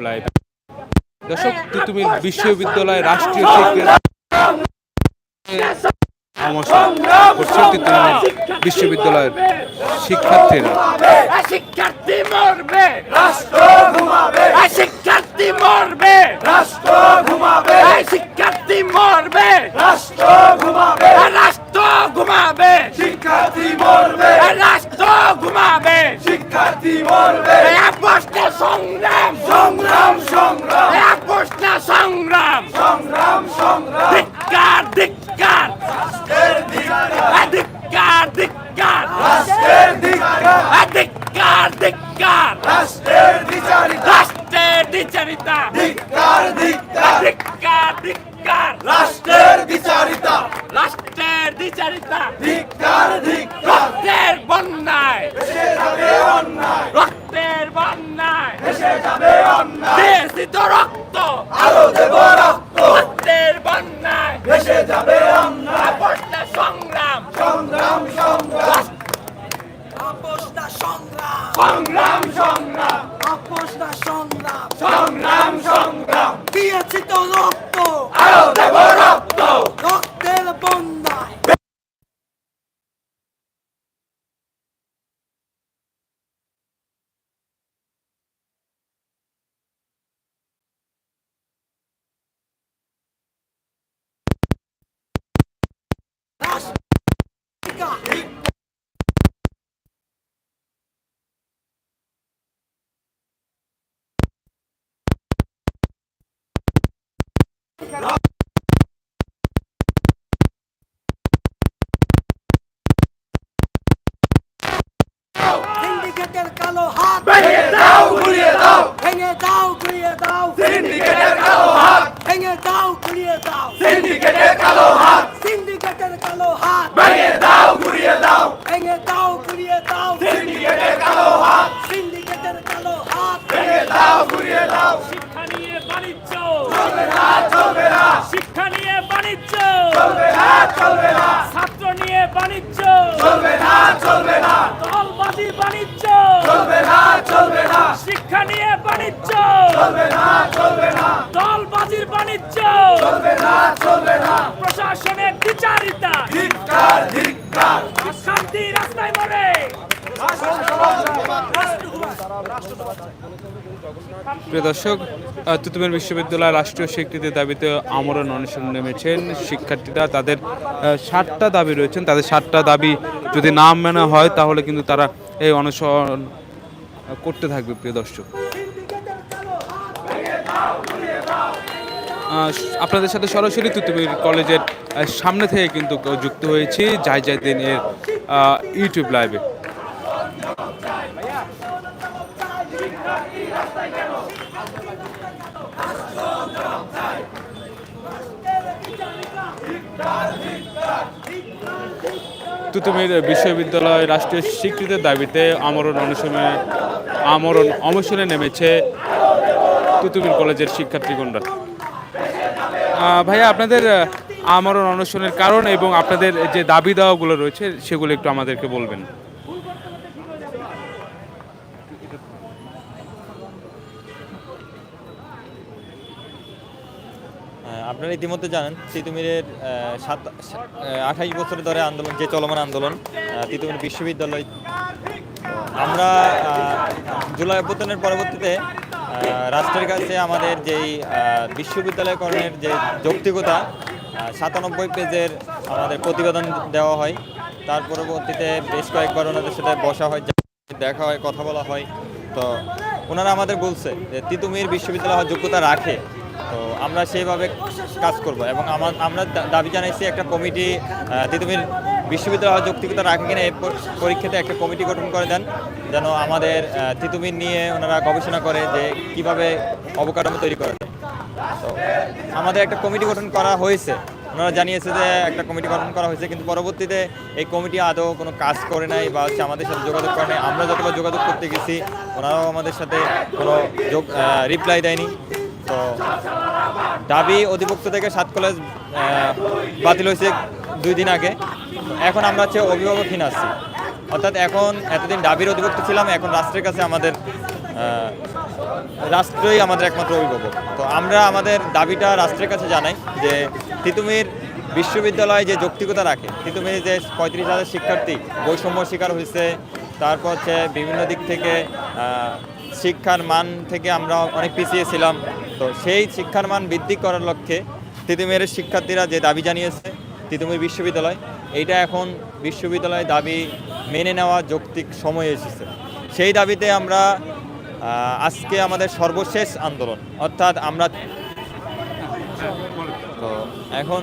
Live দর্শক বিশ্ববিদ্যালয় রাষ্ট্রীয় বিশ্ববিদ্যালয়ের শিক্ষার্থীরা। শিক্ষার্থী শিক্ষার্থী মরবে রাষ্ট্র ঘুমাবে। রাষ্ট্র ঘুমাবে শিক্ষার্থী মরবে রাষ্ট্র ঘুমাবে শিক্ষার্থী মরবে প্রশ্ন সংগ্রাম সংগ্রাম সংগ্রাম প্রশ্ন সংগ্রাম সংগ্রাম সংগ্রাম ধিক্কার ধিক্কার রাষ্ট্রের ধিক্কার ধিক্কার ধিক্কার রাষ্ট্রের ধিক্কার ধিক্কার ধিক্কার রাষ্ট্রের বিচারিতা রাষ্ট্রের দ্বিচারিতা ধিক্কার ধিক্কার ধিক্কার ধিক্কার রাষ্ট্রের বিচারিতা রাষ্ট্রের দ্বিচারিতা ধিক্কার ধিক্কার রক্তের বন্যায় দেশে যাবে অন্যায় রক্তের বন্যায় দেশে যাবে অন্যায়। দেশিত রক্ত। আরও দেব রক্ত। রক্তের বন্যায় দেশে যাবে অন্যায়। প্রশ্ন সংগ্রাম। সংগ্রাম সংগ্রাম। আপোষটা সংগ্রাম। সংগ্রাম সংগ্রাম। আপোষটা সংগ্রাম। সংগ্রাম সংগ্রাম। দিয়েছি তো রক্ত। আরও দেব রক্ত রক্তের বন্যায় রাষ্ট্র সিন্ডিকেটের কালো হাত ভেঙে দাও ঘুরিয়ে দাও ভেঙে দাও ঘুরিয়ে দাও সিন্ডিকেটের কালো হাত ভেঙে দাও ঘুরিয়ে দাও সিন্ডিকেটের কালো হাত সিন্ডিকেটের কালো হাত ভেঙে দাও ঘুরিয়ে দাও ভেঙে দাও ঘুরিয়ে দাও সিন্ডিকেটের কালো হাত সিন্ডিকেটের কালো হাত ভেঙে দাও ঘুরিয়ে দাও শিক্ষা নিয়ে বাণিজ্য চলবে না চলবে না শিক্ষা নিয়ে বাণিজ্য চলবে না চলবে না ছাত্র নিয়ে বাণিজ্য চলবে না চলবে না দলবাজি বাণিজ্য চলবে না চলবে না শিক্ষা নিয়ে বাণিজ্য চলবে না চলবে না। দলবাজির বাণিজ্য। চলবে না চলবে না। প্রশাসনের বিচারিতা। ধিক্কার ধিক্কার। শান্তি রাস্তায় মরে। প্রিয় দর্শক তিতুমির বিশ্ববিদ্যালয় রাষ্ট্রীয় স্বীকৃতির দাবিতে আমরণ অনুশীলন নেমেছেন। শিক্ষার্থীরা তাদের ষাটটা দাবি রয়েছেন। তাদের ষাটটা দাবি যদি না মেনে হয় তাহলে কিন্তু তারা এই অনুসরণ করতে থাকবে প্রিয় দর্শক। আপনাদের সাথে সরাসরি তুতুমির কলেজের সামনে থেকে কিন্তু যুক্ত হয়েছি যাই যাই দিন এর ইউটিউব লাইভে তুতুমির বিশ্ববিদ্যালয় রাষ্ট্রীয় স্বীকৃতির দাবিতে আমরণ অনুশীলনে আমরণ অনশনে নেমেছে তুতুমির কলেজের শিক্ষার্থীগণরা। ভাইয়া, আপনাদের আমরণ অনশনের কারণ এবং আপনাদের যে দাবি দাওয়াগুলো রয়েছে, সেগুলো একটু আমাদেরকে বলবেন। আপনারা ইতিমধ্যে জানেন, তিতুমিরের সাত আঠাইশ বছর ধরে আন্দোলন, যে চলমান আন্দোলন তিতুমির বিশ্ববিদ্যালয়। আমরা জুলাই অভ্যুত্থানের পরবর্তীতে রাষ্ট্রের কাছে আমাদের যেই বিশ্ববিদ্যালয়করণের যে যৌক্তিকতা সাতানব্বই পেজের আমাদের প্রতিবেদন দেওয়া হয়। তার পরবর্তীতে বেশ কয়েকবার ওনাদের সাথে বসা হয় দেখা হয়, কথা বলা হয়। তো ওনারা আমাদের বলছে যে, তিতুমির বিশ্ববিদ্যালয় যোগ্যতা রাখে। তো আমরা সেইভাবে কাজ করব এবং আমার আমরা দাবি জানাইছি একটা কমিটি তিতুমির বিশ্ববিদ্যালয় যৌক্তিকতা রাখে কিনা এই পরীক্ষাতে একটা কমিটি গঠন করে দেন যেন আমাদের আহ, তিতুমির নিয়ে ওনারা গবেষণা করে যে কীভাবে অবকাঠামো তৈরি করা যায়। তো আমাদের একটা কমিটি গঠন করা হয়েছে। ওনারা জানিয়েছে যে একটা কমিটি গঠন করা হয়েছে কিন্তু পরবর্তীতে এই কমিটি আদৌ কোনো কাজ করে নাই বা হচ্ছে আমাদের সাথে যোগাযোগ করে নাই। আমরা যতবার যোগাযোগ করতে গেছি ওনারাও আমাদের সাথে কোনো যোগ রিপ্লাই দেয়নি। তো দাবি অধিভুক্ত থেকে সাত কলেজ বাতিল হয়েছে দুই দিন আগে। এখন আমরা হচ্ছে অভিভাবকহীন আছি। অর্থাৎ এখন এতদিন দাবির অধিভুক্ত ছিলাম, এখন রাষ্ট্রের কাছে আমাদের রাষ্ট্রই আমাদের একমাত্র অভিভাবক। তো আমরা আমাদের দাবিটা রাষ্ট্রের কাছে জানাই যে তিতুমির বিশ্ববিদ্যালয় যে যৌক্তিকতা রাখে, তিতুমির যে পঁয়ত্রিশ হাজার শিক্ষার্থী বৈষম্য শিকার হয়েছে, তারপর হচ্ছে বিভিন্ন দিক থেকে শিক্ষার মান থেকে আমরা অনেক পিছিয়ে ছিলাম। তো সেই শিক্ষার মান বৃদ্ধি করার লক্ষ্যে তিতুমিরের শিক্ষার্থীরা যে দাবি জানিয়েছে, তিতুমির বিশ্ববিদ্যালয় এইটা এখন বিশ্ববিদ্যালয় দাবি মেনে নেওয়া যৌক্তিক সময় এসেছে। সেই দাবিতে আমরা আজকে আমাদের সর্বশেষ আন্দোলন, অর্থাৎ আমরা তো এখন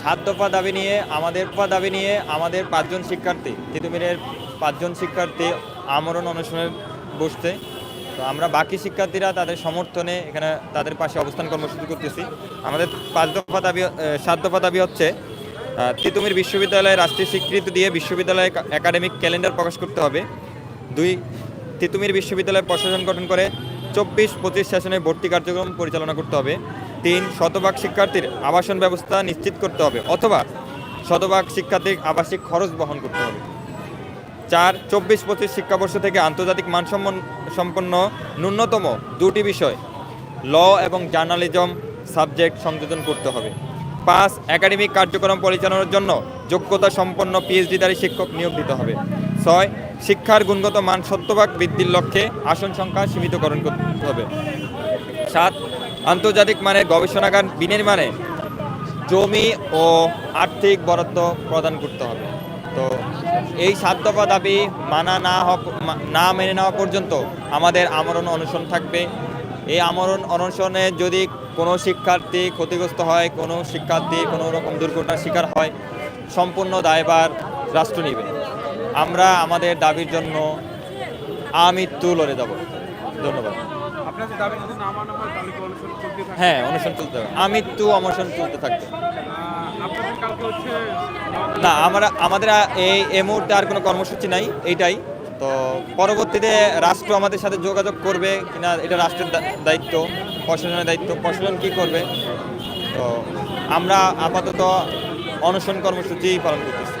সাত দফা দাবি নিয়ে, আমাদের পা দাবি নিয়ে আমাদের পাঁচজন শিক্ষার্থী, তিতুমিরের পাঁচজন শিক্ষার্থী আমরণ অনশনের বসতে তো আমরা বাকি শিক্ষার্থীরা তাদের সমর্থনে এখানে তাদের পাশে অবস্থান কর্মসূচি করতেছি। আমাদের পাঁচ দফা দাবি সাত দফা দাবি হচ্ছে তিতুমির বিশ্ববিদ্যালয়ে রাষ্ট্রীয় স্বীকৃতি দিয়ে বিশ্ববিদ্যালয়ে একাডেমিক ক্যালেন্ডার প্রকাশ করতে হবে। দুই, তিতুমির বিশ্ববিদ্যালয় প্রশাসন গঠন করে চব্বিশ পঁচিশ সেশনে ভর্তি কার্যক্রম পরিচালনা করতে হবে। তিন, শতভাগ শিক্ষার্থীর আবাসন ব্যবস্থা নিশ্চিত করতে হবে অথবা শতভাগ শিক্ষার্থীর আবাসিক খরচ বহন করতে হবে। চার, চব্বিশ পঁচিশ শিক্ষাবর্ষ থেকে আন্তর্জাতিক মানসম্পন্ন সম্পন্ন ন্যূনতম দুটি বিষয়, ল এবং জার্নালিজম সাবজেক্ট সংযোজন করতে হবে। পাঁচ একাডেমিক কার্যক্রম পরিচালনার জন্য যোগ্যতা সম্পন্ন পিএইচডিধারী শিক্ষক নিয়োগ দিতে হবে। ছয়, শিক্ষার গুণগত মান শতভাগ বৃদ্ধির লক্ষ্যে আসন সংখ্যা সীমিতকরণ করতে হবে। সাত, আন্তর্জাতিক মানের গবেষণাগার বিনির্মাণে জমি ও আর্থিক বরাদ্দ প্রদান করতে হবে। তো এই সাত দফা দাবি মানা না না মেনে নেওয়া পর্যন্ত আমাদের আমরণ অনশন থাকবে। এই আমরণ অনশনে যদি কোনো শিক্ষার্থী ক্ষতিগ্রস্ত হয় কোনো শিক্ষার্থী কোনো রকম দুর্ঘটনার শিকার হয় সম্পূর্ণ দায়ভার রাষ্ট্র নেবে। আমরা আমাদের দাবির জন্য আমৃত্যু লড়ে যাব। ধন্যবাদ। হয় অনুষ্ঠান চলতে হবে। আমৃত্যু অনশন চলতে থাকবে। না আমরা আমাদের এই এই মুহূর্তে আর কোনো কর্মসূচি নাই এইটাই। তো পরবর্তীতে রাষ্ট্র আমাদের সাথে যোগাযোগ করবে কিনা এটা রাষ্ট্রের দায়িত্ব, প্রশাসনের দায়িত্ব, প্রশাসন কি করবে? তো আমরা আপাতত অনশন কর্মসূচি পালন করতেছি।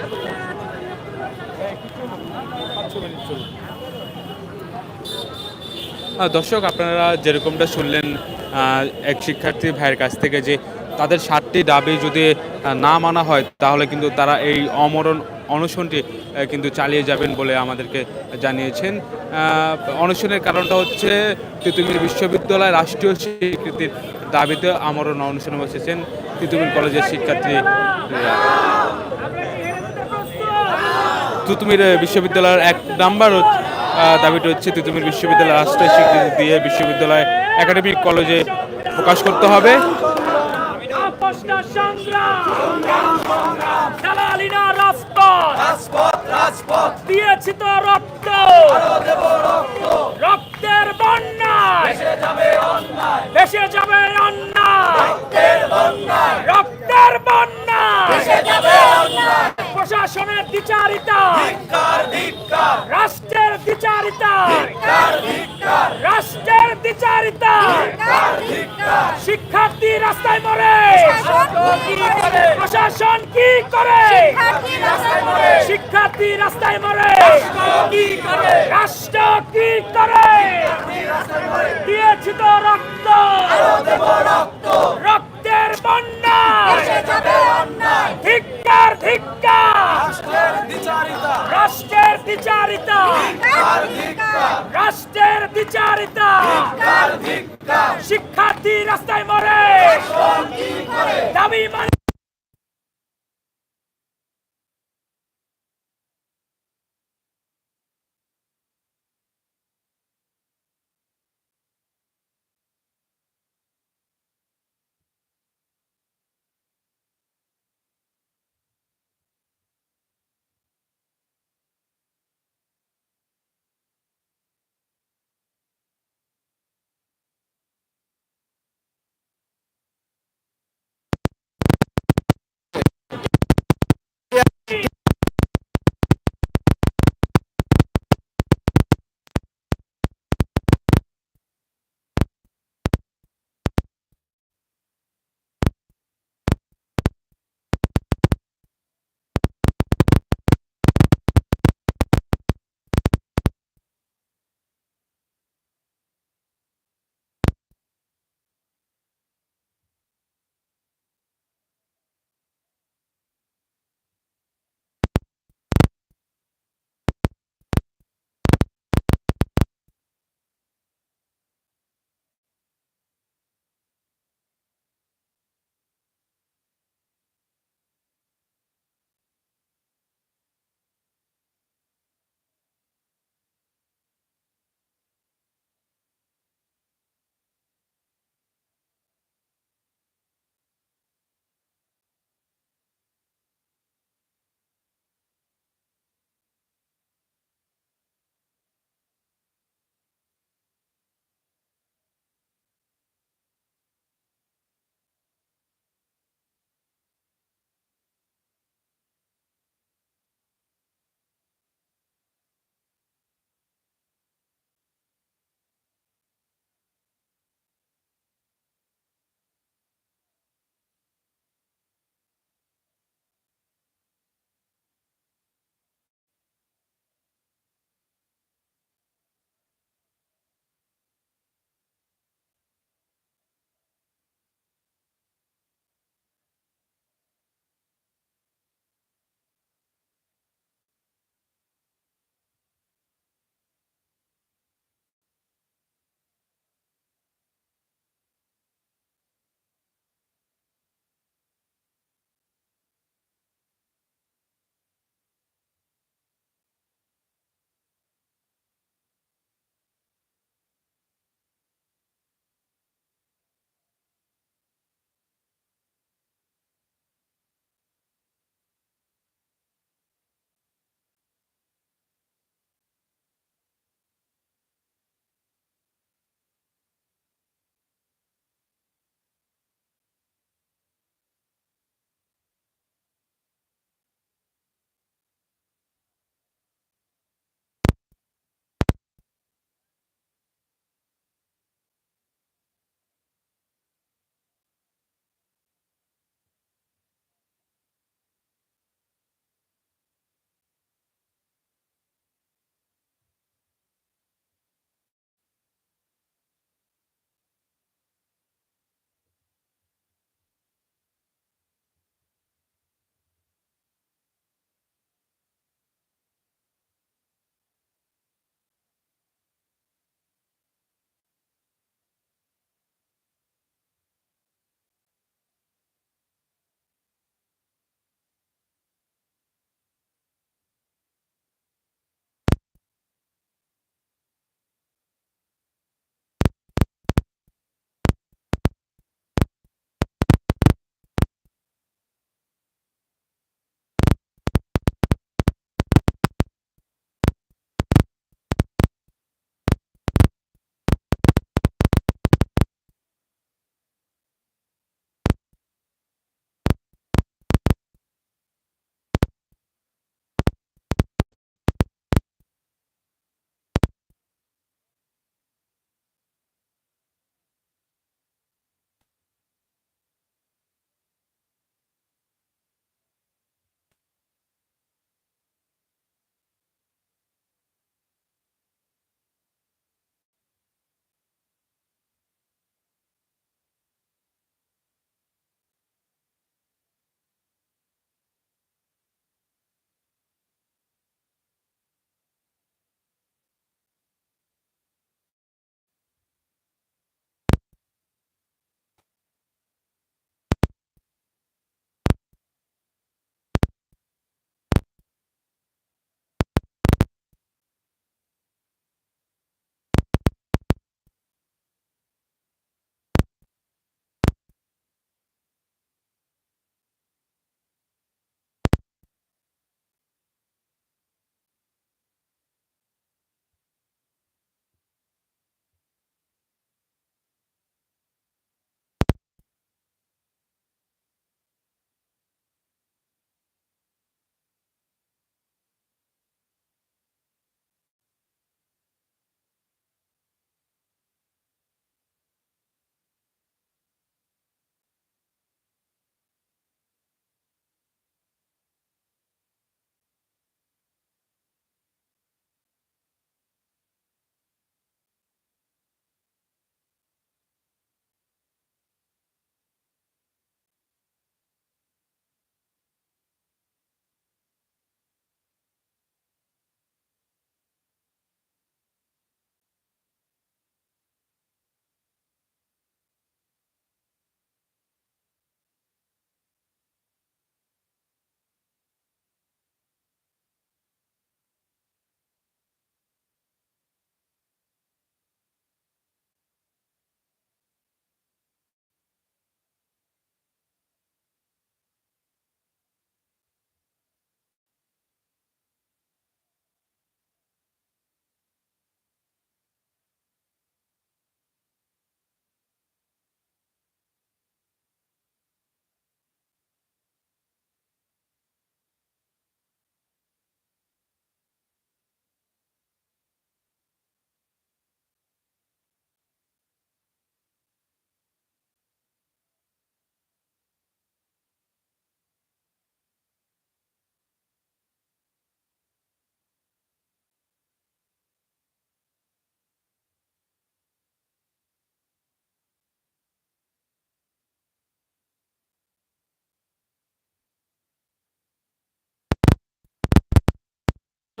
দর্শক, আপনারা যেরকমটা শুনলেন এক শিক্ষার্থী ভাইয়ের কাছ থেকে যে তাদের সাতটি দাবি যদি না মানা হয়, তাহলে কিন্তু তারা এই অমরণ অনশনটি কিন্তু চালিয়ে যাবেন বলে আমাদেরকে জানিয়েছেন। অনশনের কারণটা হচ্ছে তিতুমির বিশ্ববিদ্যালয় রাষ্ট্রীয় স্বীকৃতির দাবিতে আমরণ অনশনে বসেছেন তিতুমির কলেজের শিক্ষার্থী তিতুমির বিশ্ববিদ্যালয়ের এক নাম্বার দাবিটা হচ্ছে তিতুমির বিশ্ববিদ্যালয় রাষ্ট্রীয় স্বীকৃতি দিয়ে বিশ্ববিদ্যালয় একাডেমিক কলেজে প্রকাশ করতে হবে। আপোষটা সংগ্রাম। দালালিনা রাজপথ। রাজপথ রাজপথ। দিয়েছি তো রক্ত। রক্তের বন্যায়। ভেসে যাবে অন্যায়। রক্তের বন্যায়। প্রশাসনের ধিক্কার রাষ্ট্রের ধিক্কার। রাষ্ট্রের ধিক্কার শিক্ষার্থী রাস্তায় মরে। প্রশাসন কি করে? শিক্ষার্থী রাস্তায় মরে। রাষ্ট্র কি করে? দিয়েছি তো রক্ত। রক্তের বন্যা। রাষ্ট্রের বিচারিতা রাষ্ট্রের বিচারিতা। রাষ্ট্রের বিচারিতা। শিক্ষার্থী রাস্তায় মরে। দাবি মানে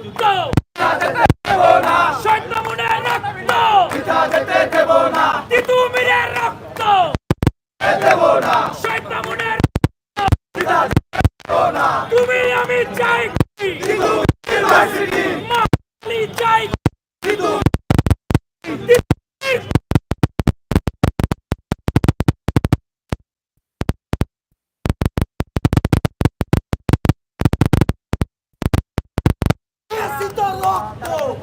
রক্ত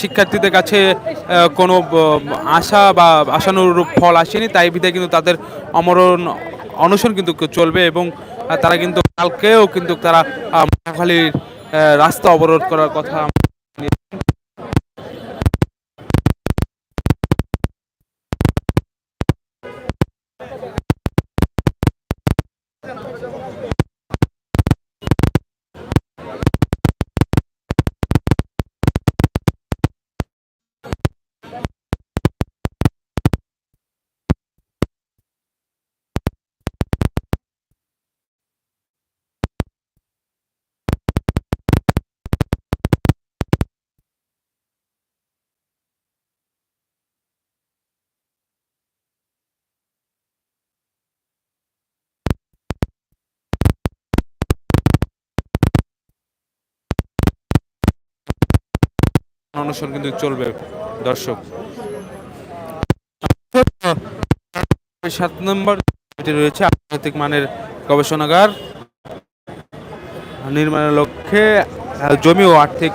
শিক্ষার্থীদের কাছে কোনো আশা বা আশানুরূপ ফল আসেনি, তাই বিধায় কিন্তু তাদের অমরণ অনশন কিন্তু চলবে এবং তারা কিন্তু কালকেও কিন্তু তারা মহাখালীর রাস্তা অবরোধ করার কথা অনশন কিন্তু চলবে, দর্শক। সাত নম্বর এটি রয়েছে, আন্তর্জাতিক মানের গবেষণাগার। নির্মাণের লক্ষ্যে জমি ও আর্থিক